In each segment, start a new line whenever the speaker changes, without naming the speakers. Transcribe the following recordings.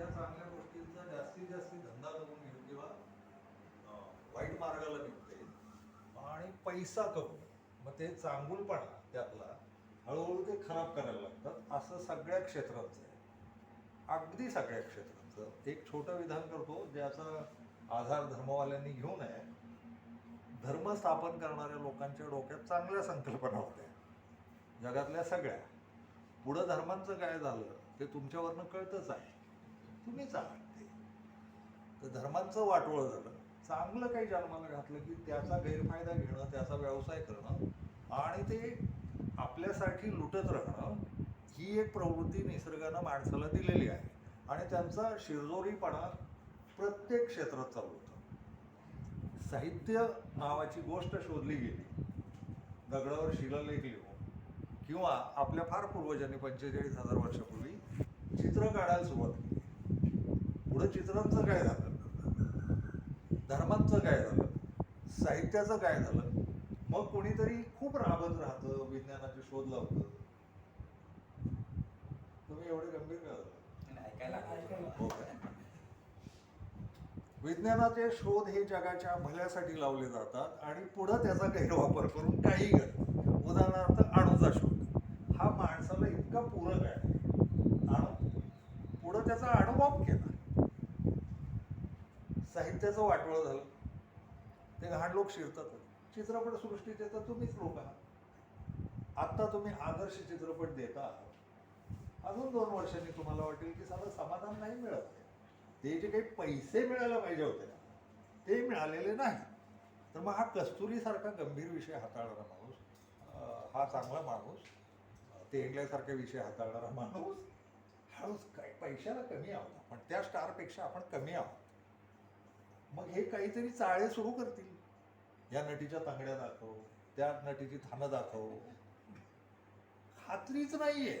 त्या चांगल्या गोष्टींचा जास्तीत जास्त धंदा करून घेऊ किंवा वाईट मार्गाला निघते आणि पैसा कमवू मग ते चांगुलपणा त्यातला हळूहळू ते खराब करायला लागतात असं सगळ्या क्षेत्राचं आहे. अगदी सगळ्या क्षेत्राचं. एक छोटं विधान करतो ज्याचा आधार धर्मवाल्यांनी घेऊ नये. धर्म स्थापन करणाऱ्या लोकांच्या डोक्यात चांगल्या संकल्पना होत्या. जगातल्या सगळ्या. पुढं धर्मांचं काय झालं ते तुमच्यावरनं कळतच आहे. तुम्हीच आहात ते तर धर्मांचं वाटोळं झालं. चांगलं काही जन्माला घातलं की त्याचा गैरफायदा घेणं त्याचा व्यवसाय करणं आणि ते आपल्यासाठी लुटत राहणं ही एक प्रवृत्ती निसर्गानं माणसाला दिलेली आहे. आणि त्यांचा शिरजोरीपणा प्रत्येक क्षेत्रात चालू होता. साहित्य नावाची गोष्ट शोधली गेली. दगडावर शिलालेख लिहून किंवा आपल्या फार पूर्वजांनी पंचेचाळीस हजार वर्षापूर्वी चित्र काढायला सुरुवात केली. पुढं चित्रांचं काय झालं? धर्मांचं काय झालं? साहित्याचं काय झालं? मग कोणीतरी खूप राबत राहतं विज्ञानाचे शोध लावतं. तुम्ही एवढे गंभीर का?
ऐकायला
हो? विज्ञानाचे शोध हे जगाच्या भल्यासाठी लावले जातात आणि पुढं त्याचा गैरवापर करून काही करतात. उदाहरणार्थ अणूचा शोध. हा माणसाला इतका पूरक आहे. अणू. पुढं त्याचा अणुबॉम्ब केला. साहित्याचं वाटोळं झालं. ते घाण लोक शिरतात चित्रपटसृष्टीचे तर तुम्हीच लोक आहात. आत्ता तुम्ही आदर्श चित्रपट देता आहात. अजून दोन वर्षांनी तुम्हाला वाटेल की साधं समाधान नाही मिळत. ते जे काही पैसे मिळायला पाहिजे होते ना ते मिळालेले नाही. तर मग हा कस्तुरीसारखा गंभीर विषय हाताळणारा माणूस हा चांगला माणूस तेंडल्यासारखा विषय हाताळणारा माणूस हळूच काय पैशाला कमी आहोत. पण त्या स्टारपेक्षा आपण कमी आहोत. मग हे काहीतरी चाळे सुरू करतील. या नटीच्या तांगड्या दाखव त्या नटीची थानं दाखव. खात्रीच नाहीये.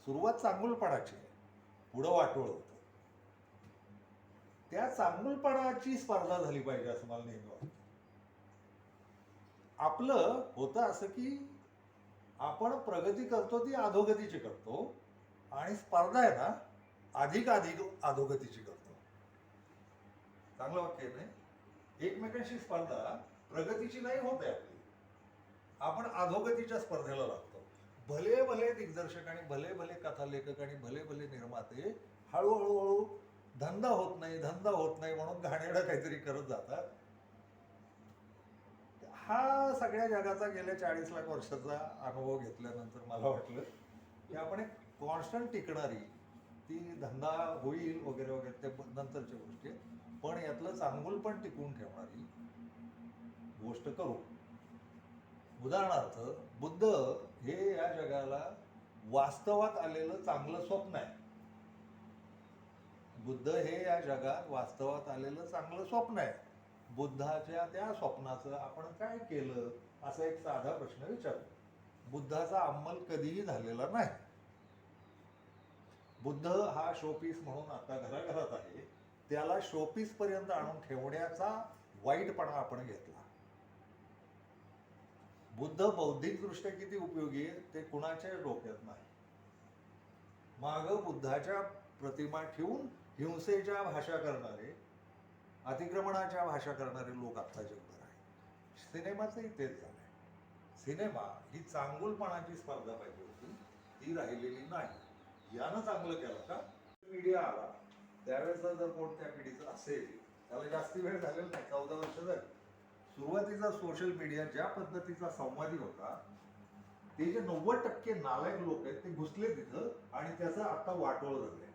सुरुवात चांगुलपणाची आहे. पुढं वाटोळ होतं. त्या चांगुलपणाची स्पर्धा झाली पाहिजे असं मला नेहमी वाटतं. आपलं होतं असं की आपण प्रगती करतो ती अधोगतीची करतो आणि स्पर्धा आहे ना अधिक अधिक अधोगतीची करतो. चांगलं वाक्य आहे नाही एकमेकांशी स्पर्धा प्रगतीची नाही होत आहे आपली. आपण अधोगतीच्या स्पर्धेला लागतो. भले भले दिग्दर्शक आणि भले भले कथालेखक आणि भले भले निर्माते हळूहळू हळू धंदा होत नाही धंदा होत नाही म्हणून घाणेरडं काहीतरी करत जातात. हा सगळ्या जगाचा गेल्या चाळीस लाख वर्षाचा अनुभव घेतल्यानंतर मला वाटलं की आपण एक कॉन्स्टंट टिकणारी ती धंदा होईल वगैरे वगैरे ते नंतरच्या गोष्टी आहेत. पण यातलं चांगुल पण टिकवून ठेवणारी गोष्ट करू. उदाहरणार्थ बुद्ध हे या जगाला वास्तवात आलेलं चांगलं स्वप्न आहे. बुद्ध हे या जगात वास्तवात आलेलं चांगलं स्वप्न आहे. बुद्धाच्या त्या स्वप्नाचं आपण काय केलं असा एक साधा प्रश्न विचारू. बुद्धाचा अंमल कधीही झालेला नाही. बुद्ध हा शोपीस म्हणून आता घराघरात आहे. त्याला शोपीस पर्यंत आणून ठेवण्याचा वाईटपणा आपण घेतला. बुद्ध बौद्धिकदृष्ट्या किती उपयोगी आहे ते कुणाच्या डोक्यात नाही. माग बुद्धाच्या प्रतिमा ठेवून हिंसेच्या भाषा करणारे अतिक्रमणाच्या भाषा करणारे लोक आता जगभर आहेत. सिनेमाचंही तेच झालंय. सिनेमा ही चांगुलपणाची स्पर्धा पाहिजे होती ती राहिलेली नाही. यानं चांगलं केलं का? मीडिया आला. त्यावेळेचा जर कोण त्या पिढीचं असेल त्याला जास्ती वेळ झालेला नाही चौदा वर्ष झाली. सुरुवातीचा सोशल मीडिया ज्या पद्धतीचा संवादी होता ते जे नव्वद टक्के नालायक लोक आहेत ते घुसले तिथं आणि त्याचं आता वाटोळ झालंय.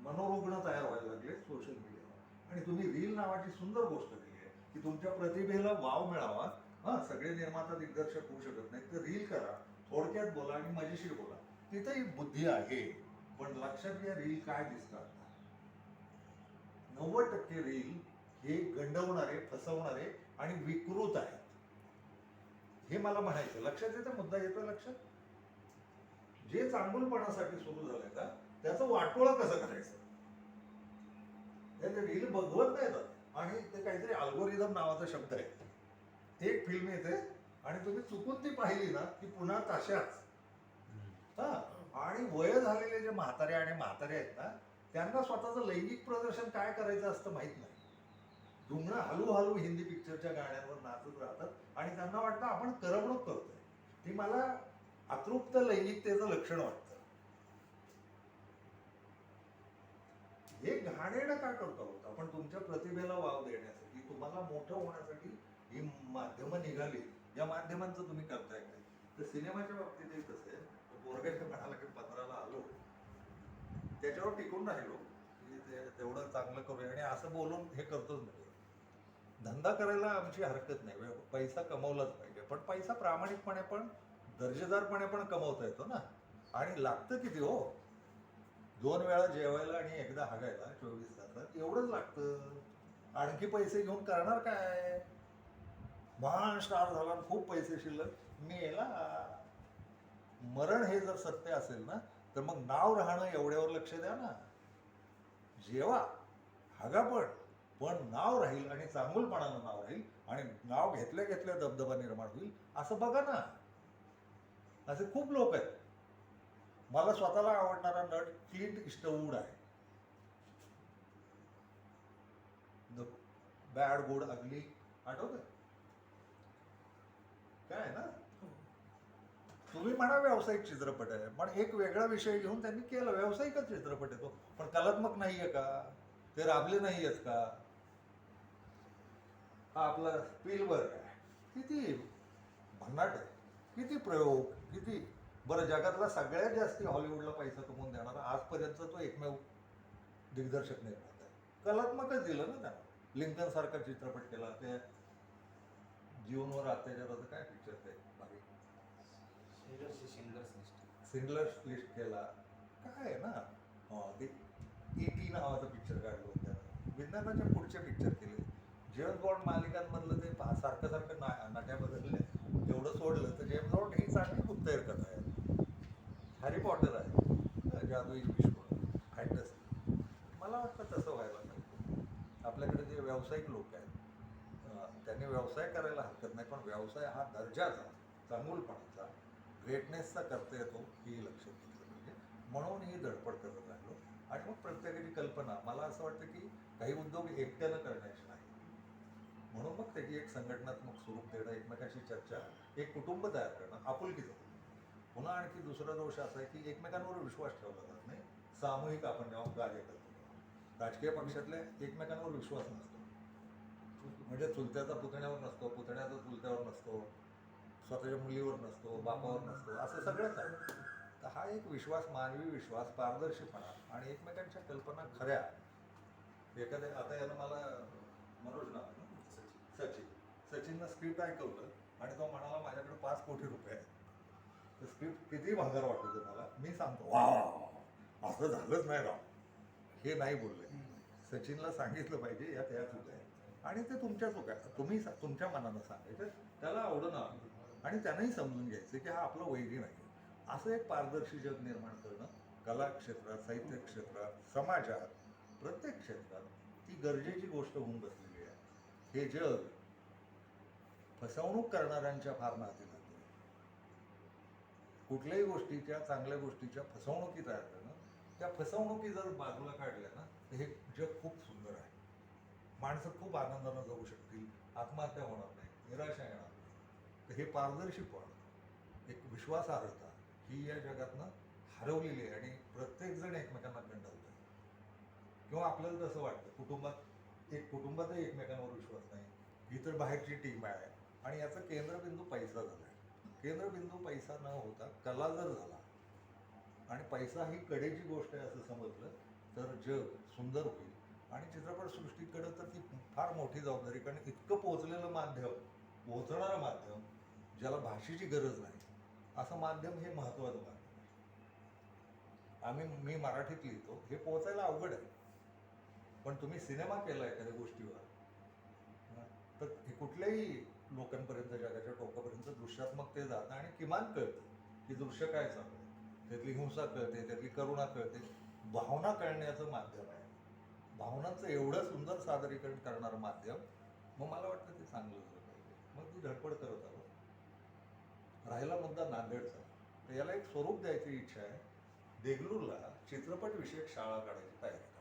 मनोरुग्ण तयार व्हायला लागले सोशल मीडियावर आणि तुम्ही रील नावाची सुंदर गोष्ट केली आहे की तुमच्या प्रतिभेला वाव मिळावा. हा सगळे निर्माता दिग्दर्शक होऊ शकत नाही तर रील करा थोडक्यात बोला आणि मजेशीर बोला. तिथंही बुद्धी आहे. पण लक्षात घ्या रील काय दिसतात. नव्वद टक्के रील हे गंडवणारे फसवणारे आणि विकृत आहेत. हे मला म्हणायचं. लक्षात येतं? मुद्दा येतो लक्षात? जे चांगुलपणासाठी सुरू झालंय का त्याचं वाटोळं कसं करायचं? ते रील बघवत नाहीत आणि ते काहीतरी अल्गोरिदम नावाचा शब्द आहे. एक फिल्म येते आणि तुम्ही चुकून ती पाहिली ना की पुन्हा तशाच. हा. आणि वय झालेले जे म्हातारे आणि म्हातारे आहेत ना त्यांना स्वतःचं लैंगिक प्रदर्शन काय करायचं असतं माहीत नाही. रुग्ण हळूहळू हिंदी पिक्चरच्या गाण्यांवर नाचत राहतात आणि त्यांना वाटतं आपण करमणूक करतोय. ती मला अतृप्त लैंगिकतेचं लक्षण वाटतं. हे घाणेरडं का करतो आहोत आपण तुमच्या प्रतिभेला वाव देण्यासाठी तुम्हाला मोठं होण्यासाठी ही माध्यमं निघाली. या माध्यमांचं तुम्ही करताय काय तर सिनेमाच्या बाबतीतही तसं आहे. पोरगाच्या म्हणाला की पत्राला आलो. त्याच्यावर टिकून राहिलो. की ते तेवढं चांगलं करूया. आणि असं बोलून हे करतोच नाही धंदा करायला आमची हरकत नाही. पैसा कमवलाच पाहिजे. पण पैसा प्रामाणिकपणे पण दर्जेदारपणे पण कमवता येतो ना. आणि लागतं किती हो? दोन वेळा जेवायला आणि एकदा हागायला चोवीस तासात एवढंच लागतं. आणखी पैसे घेऊन करणार काय? महान स्टार झाला खूप पैसे शिल्लक. मेला. मरण हे जर सत्य असेल ना तर मग नाव राहणं एवढ्यावर लक्ष द्या ना. जेवा हागा पण पण नाव राहील आणि चांगुलपणानं नाव राहील आणि नाव घेतल्या घेतल्या दबदबा निर्माण होईल असं बघा ना. असे खूप लोक आहेत. मला स्वतःला आवडणारा नट क्लिंट इस्टवूड आहे. द बॅड गुड अगली आठवत काय ना? तुम्ही म्हणा व्यावसायिक चित्रपट आहे. पण एक वेगळा विषय घेऊन त्यांनी केलं. व्यावसायिकच चित्रपट आहे तो. पण कलात्मक नाहीये का? ते राबले नाही आहेत का? हा आपला पिलवर आहे. किती भन्नाट आहे. किती प्रयोग किती? बरं जगातला सगळ्यात जास्ती हॉलिवूडला पैसा कमवून देणारा आजपर्यंत तो एकमेव दिग्दर्शक निर्माता आहे. कलात्मकच दिलं ना त्यानं. लिंकन सारखा चित्रपट केला. ते जीवनवर अत्याचाराचं काय पिक्चर ते? सिंगलर्स लिस्ट केला काय आहे ना? अं, ते टी नावाचं पिक्चर काढलं होतं त्यानं. विज्ञानाच्या पुढचे पिक्चर केले. जेम्स बॉन्ड मालिकांमधलं ते पहा सारखं सारखं ना नाट्या बदलले. तेवढं सोडलं तर जेम्स बॉन्ड ही चांगली गुप्तहेर कथा आहे. हॅरी पॉटर आहे. जादुई विश्व फॅन्टसी मला वाटतं तसं व्हायला पाहिजे. आपल्याकडे जे व्यावसायिक लोक आहेत त्यांनी व्यवसाय करायला हरकत नाही पण व्यवसाय हा दर्जाचा चांगुलपणाचा ग्रेटनेसचा करता येतो ही लक्षात घेतलं पाहिजे. म्हणून ही धडपड करत राहिलो. आणि मग प्रत्येकाची कल्पना. मला असं वाटतं की काही उद्योग एकट्यानं करण्याचे नाही. म्हणून मग त्याची एक संघटनात्मक स्वरूप देणं एकमेकाशी चर्चा एक कुटुंब तयार करणं आपुलकीचं पुन्हा आणखी दुसरा दोष असा आहे की एकमेकांवर विश्वास ठेवला जात नाही. सामूहिक आपण जेव्हा कार्य करतो राजकीय पक्षातल्या एकमेकांवर विश्वास नसतो. म्हणजे चुलत्याचा पुतण्यावर नसतो पुतण्याचा चुलत्यावर नसतो. स्वतःच्या मुलीवर नसतो बापावर नसतो असं सगळंच आहे. तर हा एक विश्वास मानवी विश्वास पारदर्शीपणा आणि एकमेकांच्या कल्पना खऱ्या. एखाद्या आता यानं मला मनोज ना? सचिन. सचिननं स्क्रिप्ट ऐकवलं आणि तो म्हणाला माझ्याकडे पाच कोटी रुपये आहेत. तर स्क्रिप्ट किती भांगार वाटत मला मी सांगतो वा असं झालंच नाही राव. हे नाही बोलले. सचिनला सांगितलं पाहिजे यात या चुका आहे आणि ते तुमच्या चुका तुम्ही तुमच्या मनानं सांगायचं. त्याला आवडणं आणि त्यांनाही समजून घ्यायचं की हा आपला वैरी नाही असं एक पारदर्शी जग निर्माण करणं कला क्षेत्रात साहित्य क्षेत्रात समाजात प्रत्येक क्षेत्रात ती गरजेची गोष्ट होऊन बसलेली आहे. हे जग फसवणूक करणाऱ्यांच्या फार नाती लागते कुठल्याही गोष्टीच्या चांगल्या गोष्टीच्या फसवणुकी तयार करणं त्या फसवणुकी जर बाजूला काढल्या ना तर हे जग खूप सुंदर आहे. माणसं खूप आनंदानं जगू शकतील आत्महत्या होणार नाही निराशा येणार तर हे पारदर्शीपण एक विश्वासार्हता ही या जगातनं हरवलेली आहे आणि प्रत्येकजण एकमेकांना गंडवत आहे किंवा आपल्याला तसं वाटतं कुटुंबात एक कुटुंबातही एकमेकांवर विश्वास नाही. ही तर बाहेरची टीम आहे आणि याचं केंद्रबिंदू पैसा झाला आहे केंद्रबिंदू पैसा न होता कला जर झाला आणि पैसा ही कडेची गोष्ट आहे असं समजलं तर जग सुंदर होईल. आणि चित्रपटसृष्टीकडं तर ती फार मोठी जबाबदारी कारण इतकं पोहोचलेलं माध्यम पोहोचणारं माध्यम ज्याला भाषेची गरज नाही. असं माध्यम हे महत्त्वाचं माध्यम आहे. आम्ही मी मराठीत लिहितो. हे पोहोचायला अवघड आहे. पण तुम्ही सिनेमा केला एखाद्या गोष्टीवर तर हे कुठल्याही लोकांपर्यंत जगाच्या टोकापर्यंत दृश्यात्मक ते जातं आणि किमान कळतं की दृश्य काय चालू आहे त्यातली हिंसा कळते त्यातली करुणा कळते. भावना कळण्याचं माध्यम आहे. भावनांचं एवढं सुंदर सादरीकरण करणारं माध्यम मग मला वाटतं ते चांगलं झालं पाहिजे. मग ती धडपड करत आलो. राहिला मुद्दा नांदेडचा. तर याला एक स्वरूप द्यायची इच्छा आहे. देगलूरला चित्रपट विषयक शाळा काढायची तयारी